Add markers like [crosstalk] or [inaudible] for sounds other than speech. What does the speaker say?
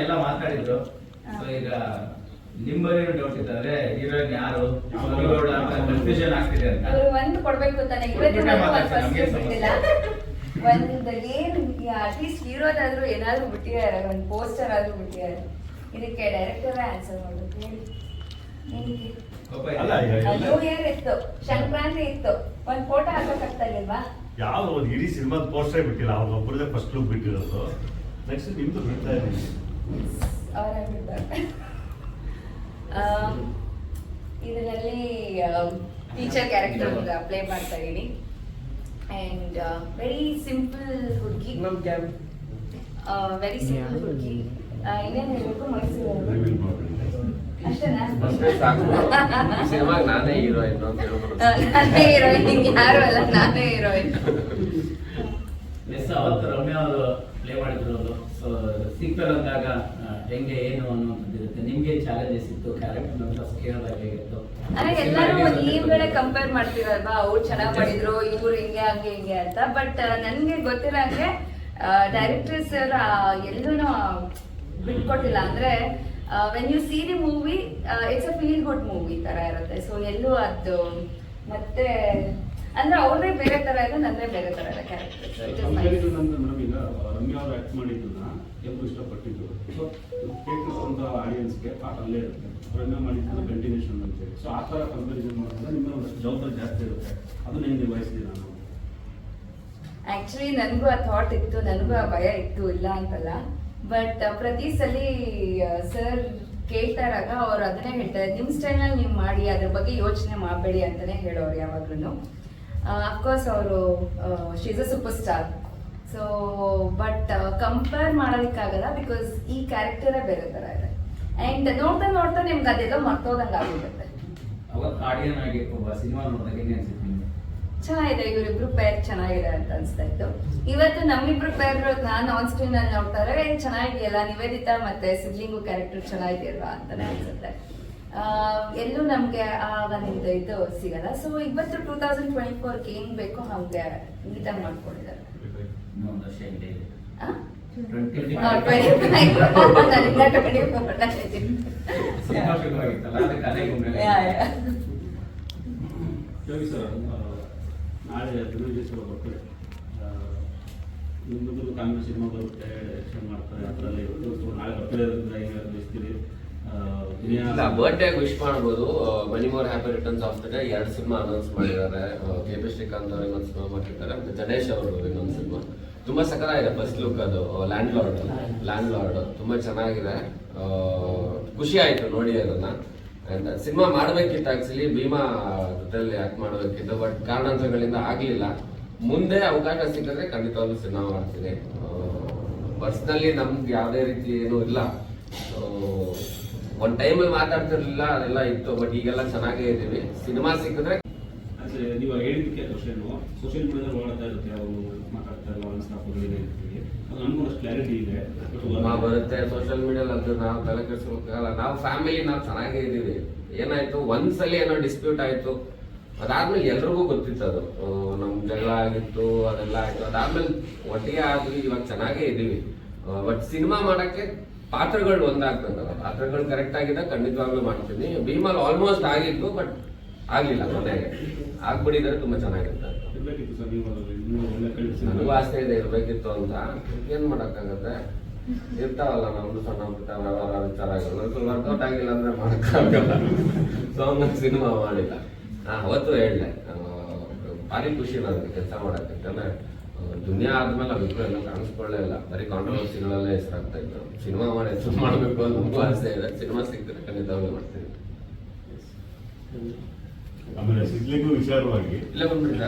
ಎಲ್ಲ ಮಾತಾಡಿದ್ರು. ಸೊ ಈಗ ನಿಮ್ಮಲ್ಲಿ ಡೌಟ್ ಇತ್ತಂದ್ರೆ ಹೀರೋಯಿನ್ ಯಾರು? ಗೌಡ ಅಂತ ಕನ್ಫ್ಯೂಷನ್ ಆಗ್ತಿದೆ ಅಂತ. ಅವ್ರು ಒಂದು ಕೊಡ್ಬೇಕು ತಾನೆ. ಇವತ್ತು ಕೊಟ್ಬಿಟ್ಟೆ ನಾನು ಮಾತಾಡ್ತೀನಿ, ಫಸ್ಟ್ ನಮ್ಗೇನ್ ಬಿಟ್ಟಿಲ್ಲ ಒಂದು ಏನು ಅಟ್ಲೀಸ್ಟ್ ಹೀರೋದಾದ್ರೂ ಏನಾದ್ರು ಬಿಟ್ಟಿದ್ದಾರೆ ಒಂದು ಪೋಸ್ಟರ್ ಆದ್ರೂ ಬಿಟ್ಟಿದ್ದಾರೆ. ಇದಕ್ಕೆ ಡೈರೆಕ್ಟರ್ ಆನ್ಸರ್ ಮಾಡೋದು ಈಗ- ನ್ಯೂ ಇತ್ತು. ಸಂಕ್ರಾಂತಿ ಇತ್ತು. ಒಂದ್ ಫೋಟೋ ಹಾಕಕ್ಕಾಗ್ತಾ ಇಲ್ವಾ? ಯಾವ್ದು ಒಂದು ಇಡೀ ಸಿನಿಮಾದ ಪೋಸ್ಟರ್ ಬಿಟ್ಟಿಲ್ಲ ಅವ್ರ ಒಬ್ಬರದೇ ಫಸ್ಟ್ ಲುಕ್ ಬಿಟ್ಟಿರೋದು. ನೆಕ್ಸ್ಟ್ ನಿಮ್ದು ಬಿಡ್ತಾ ಇದ್ದೀನಿ ಇದರಲ್ಲಿ ಟೀಚರ್ ಕ್ಯಾರೆಕ್ಟರ್ ಪ್ಲೇ ಮಾಡ್ತಾ ಇದ್ದೀನಿ. ಆ್ಯಂಡ್ ವೆರಿ ಸಿಂಪಲ್ ಹುಡುಗಿ. ವೆರಿ ಸಿಂಪಲ್ ಹುಡುಗಿ. ಇನ್ನೇನು ಹೇಳಬೇಕು? ಮೈಸೂರು. [laughs] ಸಿನಿಮಾಗ ನಾನೇ ಹೀರೋಯಿನ್ ಅಂತ ಹೇಳ್ಬೋದು ಆ, ನಾನೇ ಹೀರೋಯಿನ್ ಯಾರು ಅಲ್ಲ ನಾನೇ ಹೀರೋಯಿನ್. ಎಸ್ ಅವತ್ತು ರಮ್ಯಾ ಅವರು ಪ್ಲೇ ಮಾಡಿದ್ರು ಸೊ ಸೀಕ್ವೆಲ್ ಅಂದಾಗ ಹೆಂಗೆ ಏನು ಅನ್ನುವಂಥದ್ದು ಇರುತ್ತೆ ನಿಮ್ಗೆ ಚಾಲೆಂಜಸ್ ಇತ್ತು ಕ್ಯಾರೆಕ್ಟರ್ ಅಂತ ಕೇಳಿದಾಗ ಹೇಗಿತ್ತು? ಅರೆ ಎಲ್ಲರೂ ನೀವುಗಳೇ ಕಂಪೇರ್ ಮಾಡ್ತೀರಲ್ವಾ? ಅವ್ರು ಚೆನ್ನಾಗಿ ಮಾಡಿದ್ರು ಇವ್ರು ಹಿಂಗೆ ಹಂಗೆ ಹಿಂಗೆ ಅಂತ. ಬಟ್ ನನ್ಗೆ ಗೊತ್ತಿರೋ ಹಂಗೆ ಡೈರೆಕ್ಟರ್ ಸರ್ ಎಲ್ಲೂ ಬಿಟ್ಕೊಟ್ಟಿಲ್ಲ. ಅಂದ್ರೆ when you see the movie it's a feel good movie ತರ ಇರುತ್ತೆ. ಸೊ ಎಲ್ಲೂ ಅದು ಮತ್ತೆ ಅಂದ್ರೆ ಅವ್ರದೇ ಬೇರೆ ತರ ಇದೆ ನನ್ನದೇ ಬೇರೆ ತರ ಇದೆ ಇಷ್ಟಪಟ್ಟಿದ್ದು ಸೊ ಕೇಳ್ತಿರುವಂತ ಆಡಿಯನ್ಸ್ಗೆ ಪಾಠ ಅಲ್ಲೇ ಇರುತ್ತೆ. ರಮ್ಯಾ ಮಾಡಿದ್ದು ಕಂಟಿನ್ಯೂಷನ್ ಸೊ ಆ ಥರ ಕಂಪ್ಯಾರಿಸನ್ ಮಾಡಿದ್ರೆ ನಿಮ್ಮ ಒಂದಷ್ಟು ಜವಾಬ್ದಾರಿ ಜಾಸ್ತಿ ಇರುತ್ತೆ. ಅದನ್ನ ನಾನು ಆಕ್ಚುಲಿ ನನಗೂ ಆ ಥಾಟ್ ಇತ್ತು ನನಗೂ ಆ ಭಯ ಇತ್ತು ಇಲ್ಲ ಅಂತಲ್ಲ. ಬಟ್ ಪ್ರತಿ ಸಲ ಸರ್ ಕೇಳ್ತಾರಾಗ ಅವ್ರು ಅದನ್ನೇ ಹೇಳ್ತಾರೆ ನಿಮ್ಮ ಸ್ಟೈಲ್ನಲ್ಲಿ ನೀವು ಮಾಡಿ, ಅದ್ರ ಬಗ್ಗೆ ಯೋಚನೆ ಮಾಡಬೇಡಿ ಅಂತಾನೆ ಹೇಳೋರು ಯಾವಾಗ್ಲೂ ಅಫ್ಕೋರ್ಸ್ ಅವರು she's a super star so but compare ಮಾಡೋದಕ್ಕಾಗಲ್ಲ because ಈ ಕ್ಯಾರೆಕ್ಟರೇ ಬೇರೆ ಥರ ಇದೆ. ಆ್ಯಂಡ್ ನೋಡ್ತಾ ನೋಡ್ತಾ ನಿಮ್ಗೆ ಅದೆಲ್ಲ ಮರ್ತೋದಂಗೆ ಆಗ್ಬಿಡುತ್ತೆ ಅವಾಗ ಆಡಿಯನ್ ಆಗಿ ಸಿನಿಮಾ ನೋಡಿದಾಗ ಹೆಂಗೆ ಅನ್ಸುತ್ತೆ? ಚೆನ್ನಾಗಿದೆ ಇವರಿಬ್ರು ಪೇರ್ ಚೆನ್ನಾಗಿದೆ ಅಂತ ಅನ್ಸ್ತಾ ಇತ್ತು ಇವತ್ತು ನಮ್ಮಿಬ್ರು ಪೇರ್ ನಾನು ಆನ್ ಸ್ಕ್ರೀನ್ ಅಲ್ಲಿ ನೋಡ್ತಾರೆ ಏನು ಚೆನ್ನಾಗಿದೆಯಲ್ಲ ನಿವೇದಿತಾ ಮತ್ತೆ ಸಿಬ್ಲಿಂಗು ಕ್ಯಾರೆಕ್ಟರ್ ಚೆನ್ನಾಗಿದೆಯಲ್ವಾ ಅಂತಾನೆ ಅನ್ಸುತ್ತೆ ಎಲ್ಲೂ ನಮ್ಗೆ ಆ ಒಂದು ಇದು ಸಿಗಲ್ಲ ಸೊ ಇವತ್ತು ಟೂ ತೌಸಂಡ್ ಟ್ವೆಂಟಿ ಫೋರ್ಗೆ ಏನ್ ಬೇಕೋ ಹಂಗೆ ನೀಟಾಗಿ ಮಾಡ್ಕೊಂಡಿದ್ದಾರೆ ಇನ್ನೂ ಒಂದು ವರ್ಷ ಇದೆ ಆ? ಟ್ವೆಂಟಿ ಆ, 25 ನಾನಿನ್ನ 24 ನಾನಿದ್ದೀನಿ. ಸಿನಿಮಾ ಶುರುವಾಗಿತ್ತಲ್ಲ ಅದಕ್ಕೆ ಅದೇ ಗುಂಬೆ ಯಾ, ಯಾ. ಯೋಗಿ ಸರ್ ನಾಳೆ ಧನುಂಜಯೇಶ್ವರ ಬರ್ತಾರೆ ಮುಂದೆ ಕಾಂಗ್ರೆಸ್ ಸಿನಿಮಾ ಬರುತ್ತೆ ಡೈರೆಕ್ಷನ್ ಮಾಡ್ತಾರೆ ಅದರಲ್ಲಿ ಇರುತ್ತೆ ಸೊ ನಾಳೆ ಬರ್ತಾ ಇರೋದ್ರಿಂದ ಹೆಂಗೆ ಬಯಸ್ತೀರಿ ಇಲ್ಲ ಬರ್ಡೇ ವಿಶ್ ಮಾಡ್ಬೋದು. Many more happy returns of the day ಎರಡು ಸಿನಿಮಾ ಅನೌನ್ಸ್ ಮಾಡಿದ್ದಾರೆ. ಕೆ ಪಿ ಶ್ರೀಕಾಂತ್ ಅವರು ಇನ್ನೊಂದು ಸಿನಿಮಾ ಮಾಡಿರ್ತಾರೆ ಮತ್ತೆ ಗಣೇಶ್ ಅವರು ಇನ್ನೊಂದು ಸಿನಿಮಾ. ತುಂಬಾ ಸಕಲಾಗಿದೆ ಫಸ್ಟ್ ಲುಕ್ ಅದು ಲ್ಯಾಂಡ್ ಲಾರ್ಡ್ ಲ್ಯಾಂಡ್ ಲಾರ್ಡ್ ತುಂಬಾ ಚೆನ್ನಾಗಿದೆ. ಖುಷಿ ಆಯ್ತು ನೋಡಿ ಅದನ್ನ. ಅಂಡ್ ಸಿನಿಮಾ ಮಾಡಬೇಕಿತ್ತು ಆಕ್ಚುಲಿ ಭೀಮಾ ಜೊತೆಯಲ್ಲಿ ಆಕ್ಟ್ ಮಾಡಬೇಕಿತ್ತು ಬಟ್ ಕಾರಣಾಂತರಗಳಿಂದ ಆಗ್ಲಿಲ್ಲ. ಮುಂದೆ ಅವಕಾಶ ಸಿಕ್ಕಿದ್ರೆ ಖಂಡಿತವಾಗ್ಲೂ ಸಿನಿಮಾ ಮಾಡ್ತೀನಿ. ಪರ್ಸ್ನಲಿ ನಮ್ಗೆ ಯಾವುದೇ ರೀತಿ ಏನೂ ಇಲ್ಲ. ಒಂದು ಟೈಮಲ್ಲಿ ಮಾತಾಡ್ತಿರ್ಲಿಲ್ಲ, ಅದೆಲ್ಲ ಇತ್ತು ಬಟ್ ಈಗೆಲ್ಲ ಚೆನ್ನಾಗೇ ಇದ್ದೀವಿ. ಸಿನಿಮಾ ಸಿಕ್ಕಿದ್ರೆ ನೀವು ಹೇಳಿದ್ದಕ್ಕೆ ಕ್ವಶನ್ ಸೋಷಿಯಲ್ ಮೀಡಿಯಾದಲ್ಲಿ ಓಡಾಡ್ತಾ ಇರುತ್ತೆ ಅವರು ಮಾತಾಡ್ತಾ ಇಲ್ಲ ಒಂದು ಸ್ಟಾಫ್ಗಳಿದೆ ಅದು ನಮಗೂ ಅಷ್ಟು ಕ್ಲಾರಿಟಿ ಇದೆ. ನಾವು ಬರುತ್ತೆ ಸೋಷಿಯಲ್ ಮೀಡಿಯಲ್ಲಿ ಅದು ನಾವು ತಲೆ ಕೆಡಿಸ್ಬೇಕಾಗಲ್ಲ ನಾವು ಫ್ಯಾಮಿಲಿ ನಾವು ಚೆನ್ನಾಗೇ ಇದ್ದೀವಿ. ಏನಾಯ್ತು? ಒಂದ್ಸಲಿ ಏನೋ ಡಿಸ್ಪ್ಯೂಟ್ ಆಯ್ತು. ಅದಾದ್ಮೇಲೆ ಎಲ್ರಿಗೂ ಗೊತ್ತಿತ್ತು ಅದು. ನಮ್ಮ ನಮ್ ಜಗಳ ಆಗಿತ್ತು ಅದೆಲ್ಲ ಆಯ್ತು. ಅದಾದ್ಮೇಲೆ ಒಟ್ಟಿಗೆ ಆದ್ವಿ ಇವಾಗ ಚೆನ್ನಾಗೇ ಇದ್ದೀವಿ. ಬಟ್ ಸಿನಿಮಾ ಮಾಡಕ್ಕೆ ಪಾತ್ರಗಳು ಒಂದಾಗ್ತದಲ್ಲ. ಪಾತ್ರಗಳು ಕರೆಕ್ಟ್ ಆಗಿದೆ ಖಂಡಿತವಾಗ್ಲೂ ಮಾಡ್ತೀನಿ. ಭೀಮಲ್ ಆಲ್ಮೋಸ್ಟ್ ಆಗಿತ್ತು ಬಟ್ ಆಗ್ಲಿಲ್ಲ ಮನೆಗೆ ಆಗ್ಬಿಟ್ಟಿದ್ರೆ ತುಂಬಾ ಚೆನ್ನಾಗಿರುತ್ತೆ. ನನಗೂ ಆಸೆ ಇದೆ ಇರ್ಬೇಕಿತ್ತು ಅಂತ. ಏನ್ ಮಾಡಕ್ಕಾಗತ್ತೆ? ಇರ್ತಾವಲ್ಲ ನಮ್ದು ಸಣ್ಣ ಪುಟ್ಟ ವ್ಯವಹಾರ, ವಿಚಾರಗಳು. ವರ್ಕೌಟ್ ಆಗಿಲ್ಲ ಅಂದ್ರೆ ಮಾಡಕ್ಕಾಗಲ್ಲ. ಸೊ ಹಂಗಾಗಿ ಸಿನಿಮಾ ಮಾಡಿಲ್ಲ. ನಾನು ಅವತ್ತು ಹೇಳಿದೆ. ಭಾರಿ ಖುಷಿ ನನಗೆ ಕೆಲಸ ಮಾಡಕ್ಕೆ ದುನಿಯಾ ಆದ್ಮೇಲೆ ಅಭಿಪ್ರಾಯ ಎಲ್ಲ ಕಾಣಿಸ್ಕೊಳ್ಳೇ ಇಲ್ಲ. ಬರೀ ಕಾಂಟ್ರವರ್ಸಿಗಳಲ್ಲೇ ಹೆಸರಾಗ್ತಾ ಇತ್ತು ಸಿನಿಮಾ ಮಾಡಿ ಹೆಸರು ಮಾಡಬೇಕು ಅಂತ ಆಸೆ ಇದೆ. ಸಿನಿಮಾ ಸಿಗ್ತದೆ ಖಂಡಿತವಾಗ್ಲೂ ಮಾಡ್ತೀನಿ. ಆಮೇಲೆ ಸಿಗ್ಲಿಗೂ ವಿಚಾರವಾಗಿ. ಇಲ್ಲ ಬಂದ್ಬಿಟ್ಟ